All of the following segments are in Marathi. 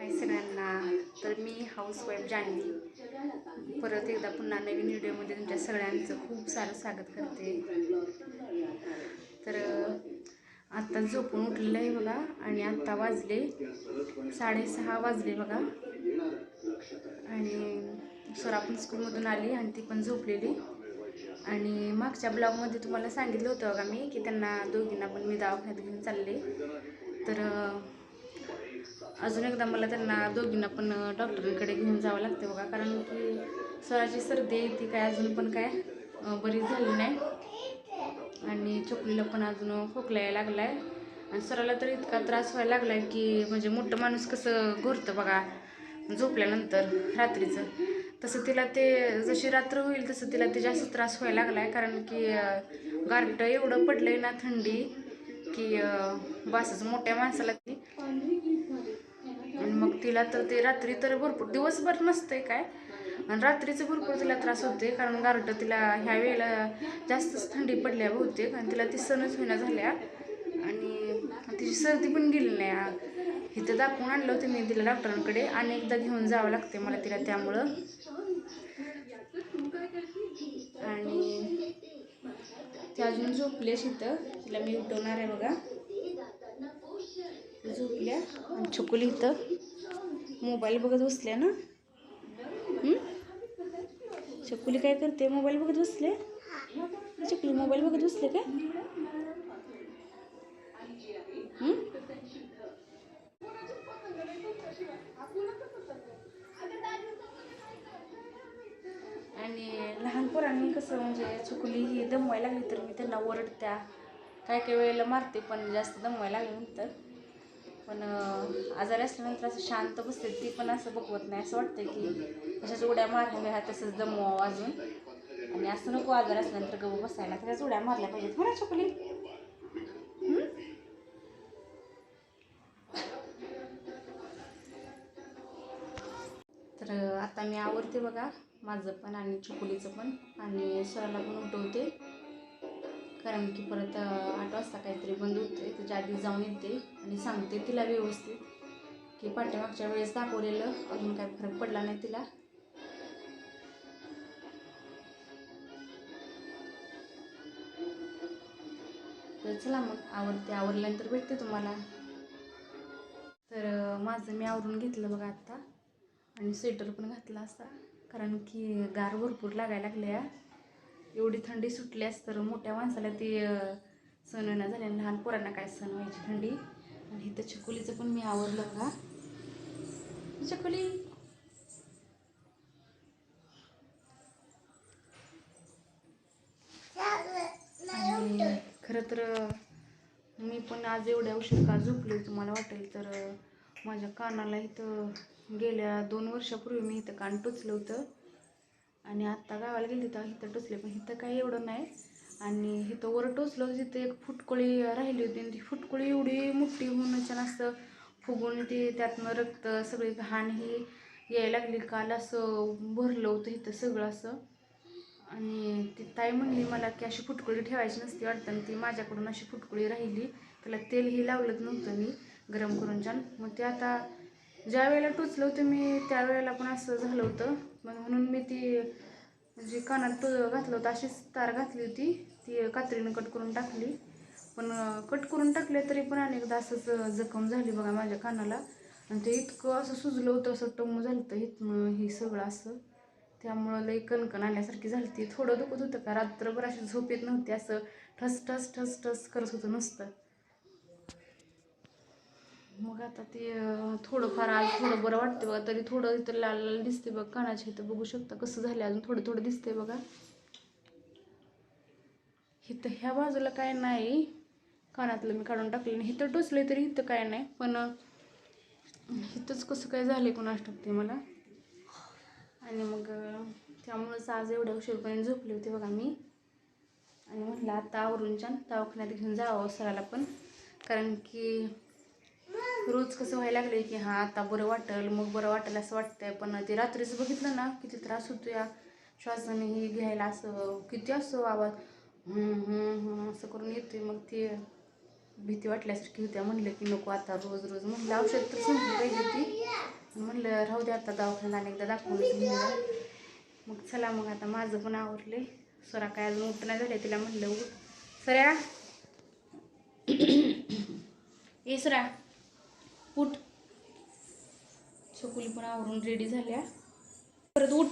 हाय सगळ्यांना तर मी हाऊसवाईफ जाणली परत एकदा पुन्हा नवीन व्हिडिओमध्ये तुमच्या सगळ्यांचं खूप सारं स्वागत करते. तर आत्ता झोपून उठलेलं आहे बघा आणि आत्ता वाजले साडेसहा वाजले बघा. आणि सर आपण स्कूलमधून आली आणि ती पण झोपलेली. आणि मागच्या ब्लॉगमध्ये तुम्हाला सांगितलं होतं बघा मी की त्यांना दोघींना पण मी दवाखान्यात घेऊन चालले. तर अजून एकदा मला त्यांना दोघींना पण डॉक्टरांकडे घेऊन जावं लागतं बघा. कारण की सराची सर्दी आहे ती काय अजून पण काय बरी झाली नाही. आणि चोकलीला पण अजून खोकला यायला लागला आहे आणि सराला तर इतका त्रास व्हायला लागला आहे की म्हणजे मोठं माणूस कसं घोरतं बघा झोपल्यानंतर रात्रीचं. तसं तिला ते जशी रात्र होईल तसं तिला ते जास्त त्रास व्हायला लागला आहे कारण की गारटं एवढं पडलं आहे ना थंडी की बासच मोठ्या माणसाला ती आणि मग तिला तर ते रात्री तर भरपूर दिवसभर नसते काय? आणि रात्रीचं भरपूर तिला त्रास होते कारण गारठं तिला ह्या वेळेला जास्तच थंडी पडल्या बहुतेक आणि तिला ती सणच होईना झाल्या. आणि तिची सर्दी पण गेली नाही. इथं दाखवून आणलं होतं मी तिला डॉक्टरांकडे. आणि एकदा घेऊन जावं लागते मला तिला त्यामुळं. आणि ती अजून झोपली इथं. तिला मी उठवणार आहे बघा. झोपल्या. आणि छकुली इथं मोबाईल बघत बसल्या ना. छकुली काय करते? मोबाईल बघत बसले छकुली मोबाईल बघत बसले काय? आणि लहान पोरांनी कसं म्हणजे चुकली ही दमवायला लागली तर मी त्यांना ओरडत्या. काय काही वेळेला मारते पण जास्त दमवायला लागल्यानंतर पण आजारी असल्यानंतर असं शांत बसते ती पण असं बघवत नाही. असं वाटतं की तशाच उड्या माराव्या ह्या तसंच दमवावं अजून. आणि असं नको आजार असल्यानंतर गप्प बसायला त्याच्याच उड्या मारल्या पाहिजेत. हो ना तर आता मी आवडते बघा माझं पण आणि चुकुलीचं पण. आणि सराला पण उठवते. कारण की परत आठ वाजता काहीतरी बंद होते त्याच्या आधी जाऊन येते आणि सांगते तिला व्यवस्थित की पाठीमागच्या वेळेस दाखवलेलं अजून काही फरक पडला नाही तिला. तर चला मग आवडते आवरल्यानंतर भेटते तुम्हाला. तर माझं मी आवरून घेतलं बघा आत्ता आणि स्वेटर पण घातला असा कारण की गार भरपूर लागायला लागल्या एवढी थंडी सुटल्यास तर मोठ्या माणसाला ती सण ना झाले झाल्या लहान पोरांना काय सण व्हायची थंडी. आणि इथं चकुलीचं पण मी आवरलं का चकुली खरं तर मी पण आज एवढ्या उशीर का झोपले तुम्हाला वाटेल तर माझ्या कानाला इथं गेल्या दोन वर्षापूर्वी मी इथं कान टोचलं होतं. आणि आत्ता गावाला गेली तर इथं टोचले पण इथं काही एवढं नाही. आणि इथं वर टोचलं होतं एक फुटकुळी राहिली होती आणि ती फुटकुळी एवढी मोठी होऊन छान असं फुगून ती त्यातनं रक्त सगळी घाण ही यायला लागली. काल असं भरलं होतं इथं सगळं असं. आणि ती ताई म्हणली मला की अशी फुटकुळी ठेवायची नसती वाटतं आणि ती माझ्याकडून अशी फुटकुळी राहिली. त्याला तेलही लावलंच नव्हतं मी गरम करून छान. मग ते आता ज्या वेळेला टोचलं होतं मी त्यावेळेला पण असं झालं होतं. मग म्हणून मी ती जी कानात तो घातलं होतं अशीच तार घातली होती. ती कात्रीनं कट करून टाकली. पण कट करून टाकले तरी पण अनेकदा असंच जखम झाली बघा माझ्या कानाला. आणि ते इतकं असं सुजलं होतं असं टमू झालं होतं इथनं हे सगळं असं. त्यामुळं लई कणकण आल्यासारखी झाली ती थोडं दुखत होतं का? रात्रभर अशी झोप येत नव्हती असं ठस ठस ठस ठस करत होतं नुसतं. मग आता ते थोडंफार आज थोडं बरं वाटतं बघा. तरी थोडं इथं लाल लाल दिसते बघा. कानाच्या इथं बघू शकता कसं झालं अजून थोडं थोडं दिसते बघा. इथं ह्या बाजूला काय नाही. कानातलं मी काढून टाकलं नाही इथं टोचलं तरी इथं काय नाही. पण इथंच कसं काय झालं कोणास टाकते मला. आणि मग त्यामुळंच आज एवढ्या उशीरपर्यंत झोपले होते बघा मी. आणि म्हटलं आता आवरून छान दवाखान्यात घेऊन जावं सराला पण. कारण की रोज कसं व्हायला लागले की हां आता बरं वाटेल मग बरं वाटेल असं वाटतंय. पण ते रात्रीच बघितलं ना किती त्रास होतो या श्वासाने हे घ्यायला असं किती असं आवाज असं करून येते मग ते भीती वाटल्यासारखी होत्या म्हणलं की नको आता रोज रोज. म्हणलं औषध तर संपली पाहिजे ती म्हणलं राहू दे आता दवाखान्यात अनेकदा एकदा दाखवून मग चला मग आता माझं पण आवडले सरा काय अजून उठ नाही झाले तिला म्हणलं उठ. सऱ्या. ये सऱ्या. उठ. छकुली पण आवरून रेडी झाल्या. परत उठ.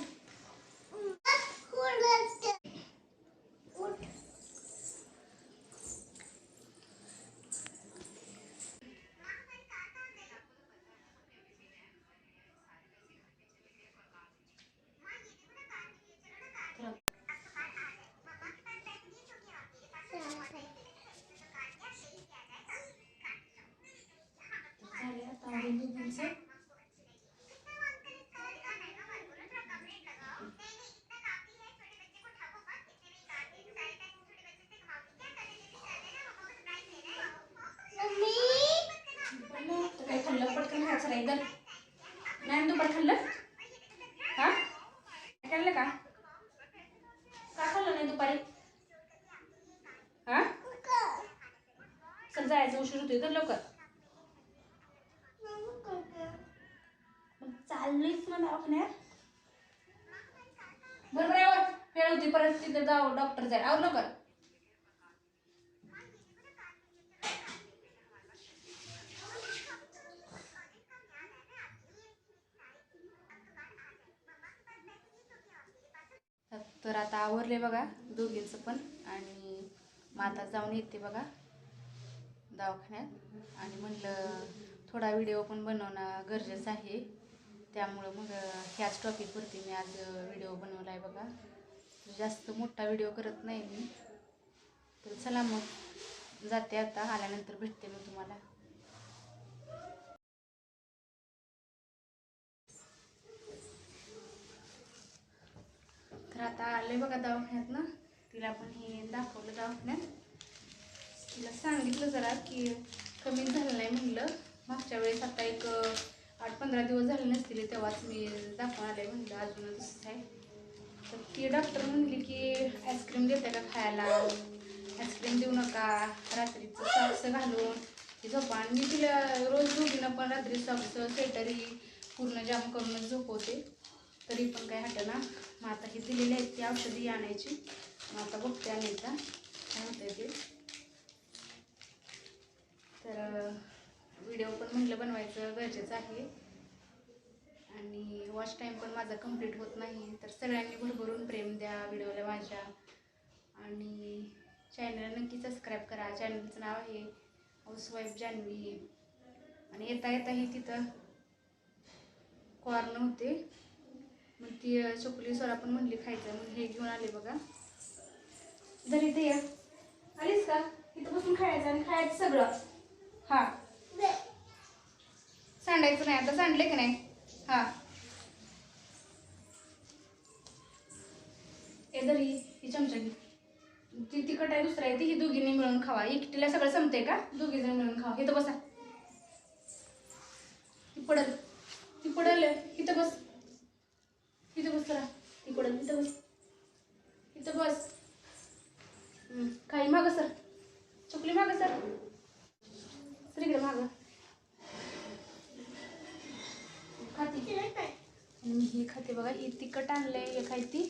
झाले आता खाल्लं? पटकन खायचं नाही एकदम नाही दुपार. खाल्लं हा खाल्लं का का खाल्लं नाही दुपारी? हा? चल जायचं उशीर होतोय तर लवकर. चाललीच ना दवाखान्यात. बरोबर आहे वेळ होती परत तिथे जाऊ डॉक्टर जाईल आवर लवकर. तर आता आवरले बघा दोघींचं पण आणि मग आता जाऊन येते बघा दवाखान्यात. आणि म्हणलं थोडा व्हिडिओ पण बनवणं गरजेचं आहे. त्यामुळं मग ह्याच टॉपिकवरती मी आज व्हिडिओ बनवला आहे बघा. जास्त मोठा व्हिडिओ करत नाही मी. तर चला मग जाते आता. आल्यानंतर भेटते मी तुम्हाला. तर आता आले बघा दवाखान्यात ना. तिला पण हे दाखवलं दवाखान्यात. तिला सांगितलं जरा की कमी झालं नाही म्हणलं. मागच्या वेळेस आता एक आठ पंधरा दिवस झाले नसतील तेव्हाच मी दाखवून आले म्हणलं अजून तसंच आहे. तर ती डॉक्टर म्हणली की आईस्क्रीम देते का खायला? आईस्क्रीम देऊ नका. रात्रीचं सॉक्स घालून ती झोपा. आणि मी तिला रोज दोघीनं पण रात्री सॉक्स स्वेटरी पूर्ण जाम करूनच झोपवते. तरी पण काय हटना. मग आता ही दिलेली आहेत ती औषधी आणायची. मग आता बघते आणि एकदा काय होतं ते. तर व्हिडिओ पण म्हटलं बनवायचं गरजेचं आहे. आणि वॉच टाईम पण माझा कंप्लीट होत नाही. तर सगळ्यांनी भरभरून प्रेम द्या व्हिडिओला माझ्या. आणि चॅनलला नक्की सबस्क्राईब करा. चॅनलचं नाव आहे हाऊसवाईफ जान्हवी आणि येता येता ही तिथं कॉर्न होते. मग ती चोकली सोरा पण म्हणली खायचं. मग हे घेऊन आले बघा. जरी ते या आलीस का? इथं बसून खायचं आणि खायचं सगळं. हां. सांडायचं नाही. आता सांडले की नाही? हा. ए दरी ही चमचा घे. ती तिखट आहे दुसरं आहे ती ही दोघींनी मिळून खावा. एकटीला सगळं संपते का? दोघी जण मिळून खावा. इथं बसा. ती पडल. ती पडल. इथं बस. इथं बस करा ती पडल. इथं बस. इथं बस. काही मागं सर. चुकली माग सर. सर इकडे मागं. खाती. आणि ही खाते बघा ही तिखट आणलंय एक आहे ती?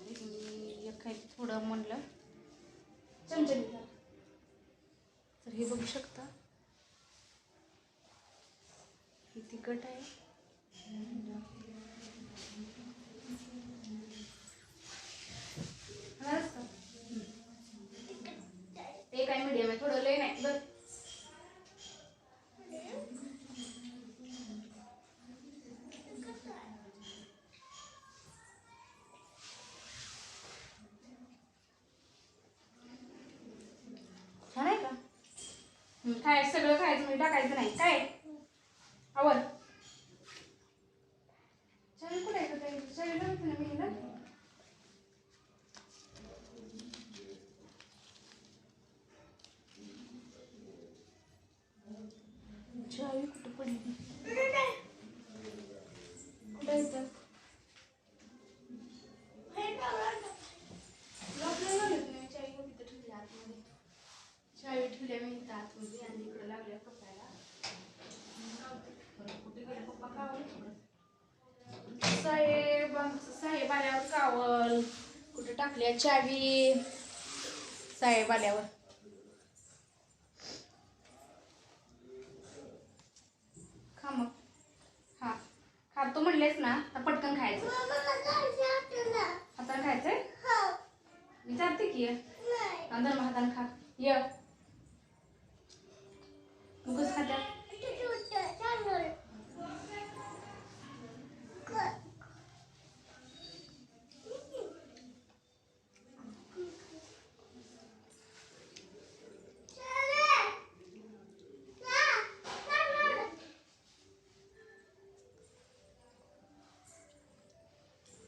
आणि एक थोडं म्हणलं. चमचमी जरा. तर हे बघू शकता. ही तिखट आहे खाणारच का? ते काय मीडियम आहे थोडं लय नाही बरं छान आहे का हं, खाय सगळं खायचं म्हणजे टाकायचं नाही. काय? आवर. चावी कुठे आहे का ताई? चावी ना? मी कुठं पडली? आतमध्ये आणि लागल्या साहेब साहेब आल्यावर कावल कुठे टाकल्या चावी? साहेब आल्यावर. खा मग. हा. खातो म्हणलेस ना आता पटकन खायचं. हाताने खायचंय? हो. विचारते की अंदर हाताने खा. ये. तू कसं खात्या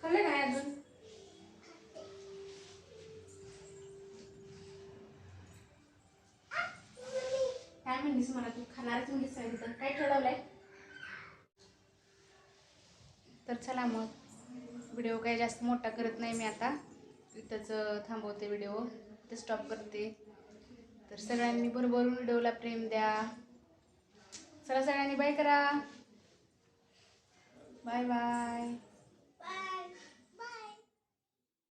खाल्लं काय अजून काय म्हणलीस मला तू खाणारच म्हणलीस सांगितलं काय ठरवलंय? तर चला मग. व्हिडिओ काही जास्त मोठा करत नाही मी आता. इथंच थांबवते व्हिडिओ. इथं स्टॉप करते. तर सगळ्यांनी बरोबर व्हिडिओला प्रेम द्या. चला सगळ्यांनी बाय करा. Bye bye